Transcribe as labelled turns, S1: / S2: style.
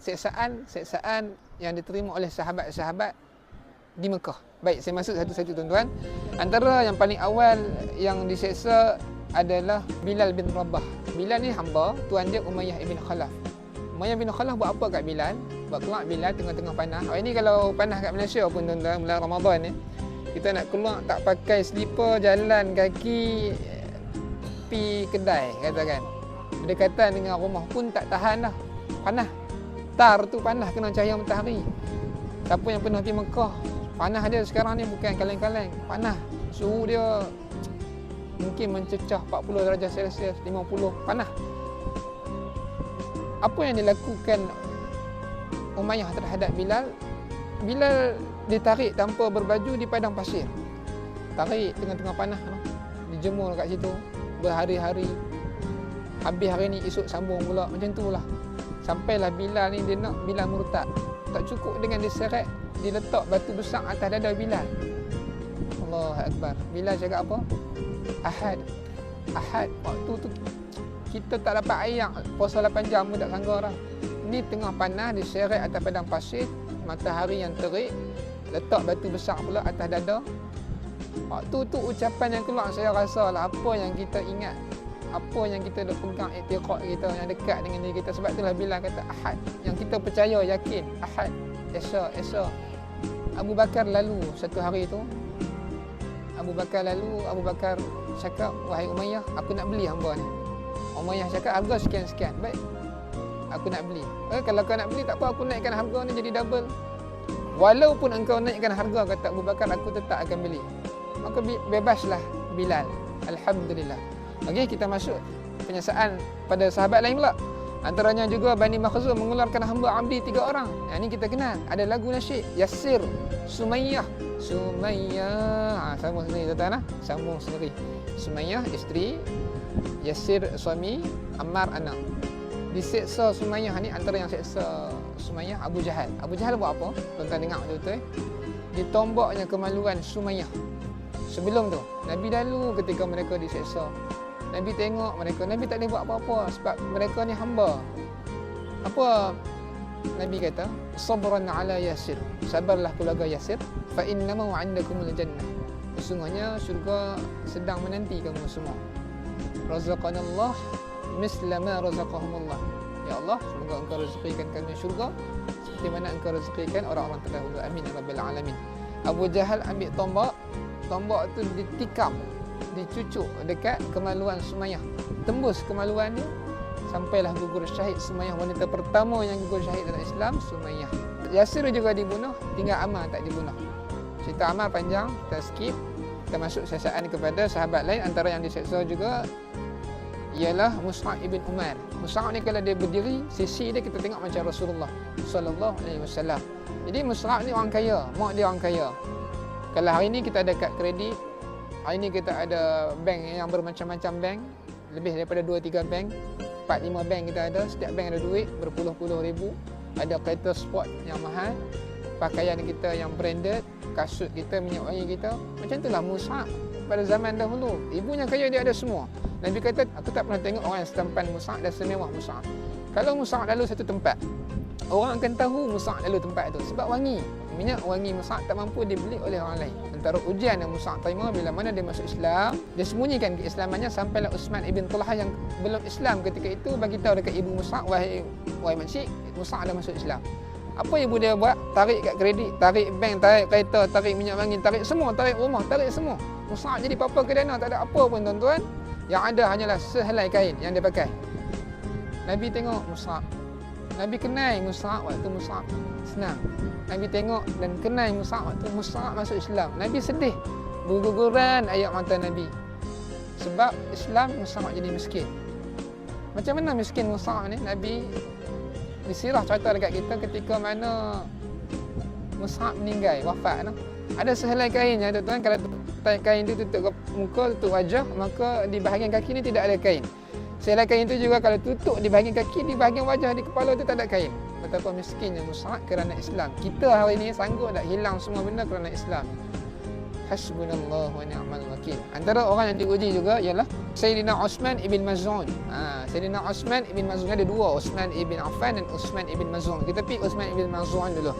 S1: seksaan seksaan yang diterima oleh sahabat-sahabat di Mekah. Baik, saya masuk satu-satu tuan-tuan. Antara yang paling awal yang diseksa adalah Bilal bin Rabah. Bilal ni hamba, tuan dia Umayyah ibn Khalaf. Umayyah bin Khalaf buat apa kat Bilal? Buat keluar Bilal tengah-tengah panah. Hari ni kalau panah kat Malaysia pun tuan-tuan, bulan Ramadan ni, kita nak keluar tak pakai slipper, jalan kaki, pi kedai katakan. Berdekatan dengan rumah pun tak tahan dah. Panah. Tar tu panah kena cahaya matahari. Siapa yang pernah pergi Mekah, panah dia sekarang ni bukan kaleng-kaleng. Panah. Suhu dia mungkin mencecah 40 darjah Celsius, 50 panah. Apa yang dilakukan Umayyah terhadap Bilal? Bilal ditarik tanpa berbaju di padang pasir. Tarik tengah-tengah panah tu. Dijemur kat situ berhari-hari. Habis hari ni esok sambung pula macam tu lah. Sampailah Bilal ni dia nak Bilal murtad. Tak cukup dengan diseret, diletak batu besar atas dada Bilal. Allah Akbar. Bilal cakap apa? Ahad. Ahad. Waktu tu kita tak dapat air puasa 8 jam pun tak sanggup dah. Ni tengah panas diseret atas padang pasir, matahari yang terik, letak batu besar pula atas dada. Waktu tu ucapan yang keluar saya rasa lah apa yang kita ingat apa yang kita dah pegang iktiqat kita yang dekat dengan diri kita. Sebab itulah bila kata ahad yang kita percaya yakin ahad esa esa Abu Bakar lalu satu hari tu Abu Bakar lalu Abu Bakar cakap wahai Umayyah aku nak beli hamba ni. Umayyah cakap harga sekian-sekian baik. Aku nak beli. Eh, kalau kau nak beli tak apa aku naikkan harga ni jadi double. Walaupun engkau naikkan harga kata Abu Bakar aku tetap akan beli. Maka bebaslah Bilal. Alhamdulillah Okey, kita masuk penyesaan pada sahabat lain pula. Antaranya juga Bani Makhzum mengeluarkan hamba Abdi tiga orang. Yang ini kita kenal. Ada lagu nasyid. Yasir. Sumayyah. Sumayyah. Ha, sambung sendiri tuan-tuan. Ha? Sambung sendiri. Sumayyah, isteri. Yasir, suami. Ammar, anak. Diseksa Sumayyah ni antara yang seksa Sumayyah, Abu Jahal. Abu Jahal buat apa? Tuan-tuan dengar betul-betul. Eh? Ditomboknya kemaluan Sumayyah. Sebelum tu, Nabi dahulu ketika mereka diseksa, Nabi tengok mereka, Nabi tak boleh buat apa-apa sebab mereka ni hamba. Apa Nabi kata? Sabran ala Yasir. Sabarlah keluarga Yasir. Fa innama wa'indakumul jannah. Sesungguhnya syurga sedang menanti kamu semua. Razaqanallah misla ma razaqahumullah. Ya Allah, semoga engkau rezekikan kami syurga seperti mana engkau rezekikan orang-orang terdahulu. Amin ya rabbal alamin. Abu Jahal ambil tombak, tombak tu ditikam dicucuk dekat kemaluan Sumayyah. Tembus kemaluan dia sampailah gugur syahid Sumayyah wanita pertama yang gugur syahid dalam Islam Sumayyah. Yasir juga dibunuh, tinggal Ammar tak dibunuh. Cerita Ammar panjang, kita skip. Kita masuk siasaan kepada sahabat lain antara yang diseksa juga ialah Mus'ab ibn Umar. Mus'ab ni kalau dia berdiri, sisi dia kita tengok macam Rasulullah sallallahu alaihi wasallam. Jadi Mus'ab ni orang kaya, mak dia orang kaya. Kalau hari ni kita ada kad kredit, Hari ini kita ada bank yang bermacam-macam bank. Lebih daripada 2-3 bank. 4-5 bank kita ada. Setiap bank ada duit berpuluh-puluh ribu. Ada kereta sport yang mahal. Pakaian kita yang branded. Kasut kita, minyak wangi kita. Macam itulah Mus'ab pada zaman dahulu. Ibunya kaya dia ada semua. Nabi kata aku tak pernah tengok orang yang setempan Mus'ab dan semewah Mus'ab Kalau Mus'ab lalu satu tempat Orang akan tahu Mus'ab lalu tempat itu Sebab wangi minyak wangi Mus'ab tak mampu dibeli oleh orang lain. Antara ujian yang Mus'ab terima bila mana dia masuk Islam, dia sembunyikan keislamannya sampailah Utsman ibn Talha yang belum Islam ketika itu bagi tahu dekat ibu Mus'ab, wahai wahai makcik, Mus'ab dah masuk Islam. Apa ibu dia buat? Tarik kat kredit, tarik bank, tarik kereta, tarik minyak wangi, tarik semua, tarik rumah, tarik semua. Mus'ab jadi papa ke dana, tak ada apa pun tuan-tuan. Yang ada hanyalah sehelai kain yang dia pakai. Nabi tengok Mus'ab. Nabi kenal Mus'ab waktu Mus'ab senang. Nabi tengok dan kenal Musa waktu Musa masuk Islam. Nabi sedih. Berguguran ayat mata Nabi. Sebab Islam Musa jadi miskin. Macam mana miskin Musa ni? Nabi disirah cerita dekat kita ketika mana Musa meninggal, wafat. No? Ada sehelai kain ya tuan kalau kain itu tutup muka, tutup wajah, maka di bahagian kaki ni tidak ada kain. Sehelai kain itu juga kalau tutup di bahagian kaki, di bahagian wajah, di kepala itu tak ada kain betapa miskinnya Mus'ab kerana Islam. Kita hari ini sanggup tak hilang semua benda kerana Islam. Hasbunallah wa ni'mal wakil. Antara orang yang diuji juga ialah Sayyidina Osman ibn Maz'un. Ha, Sayyidina Osman ibn Maz'un ada dua, Osman ibn Affan dan Osman ibn Maz'un. Kita pergi Osman ibn Maz'un dulu.